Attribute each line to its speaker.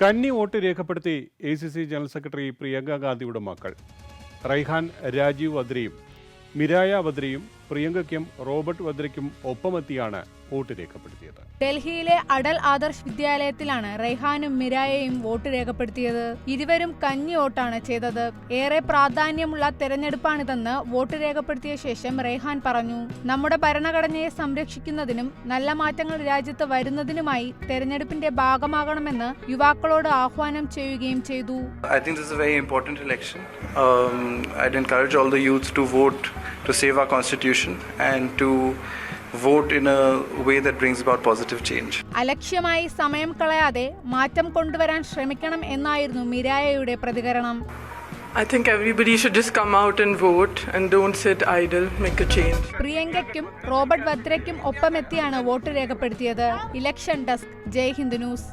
Speaker 1: കന്നി വോട്ട് രേഖപ്പെടുത്തി A C C general secretary Priyanka ഗാന്ധിയുടെ മക്കൾ. റൈഹാൻ രാജീവ് വദ്രയും മിരായ വദ്രയും പ്രിയങ്കയ്ക്കും റോബർട്ട് വദ്രയ്ക്കും ഒപ്പമെത്തിയാണ് വോട്ട് രേഖപ്പെടുത്തിയത്.
Speaker 2: ഡൽഹിയിലെ അടൽ ആദർശ് വിദ്യാലയത്തിലാണ് റെയ്ഹാനും മിരായയും വോട്ട് രേഖപ്പെടുത്തിയത്. ഇരുവരും കഞ്ഞി വോട്ടാണ് ചെയ്തത്. ഏറെ പ്രാധാന്യമുള്ള തെരഞ്ഞെടുപ്പാണിതെന്ന് വോട്ട് രേഖപ്പെടുത്തിയ ശേഷം റെയ്ഹാൻ പറഞ്ഞു. നമ്മുടെ ഭരണഘടനയെ സംരക്ഷിക്കുന്നതിനും നല്ല മാറ്റങ്ങൾ രാജ്യത്ത് വരുന്നതിനുമായി തെരഞ്ഞെടുപ്പിന്റെ ഭാഗമാകണമെന്ന് യുവാക്കളോട് ആഹ്വാനം ചെയ്യുകയും ചെയ്തു.
Speaker 3: I think this is a very important election. Um, I'd encourage all the youths to vote to save our constitution and to vote in a way that brings about positive change.
Speaker 2: അലക്ഷ്യമായി സമയം കളയാതെ മാറ്റം കൊണ്ടുവരാൻ ശ്രമിക്കണം എന്നായിരുന്നു മിരായയുടെ പ്രതികരണം
Speaker 4: I think everybody should just come out and vote and don't sit idle, make a change.
Speaker 2: പ്രിയങ്കയ്ക്കും Robert വദ്രയ്ക്കും ഒപ്പമെത്തിയാണ് വോട്ട് രേഖപ്പെടുത്തിയത് election desk Jai Hind news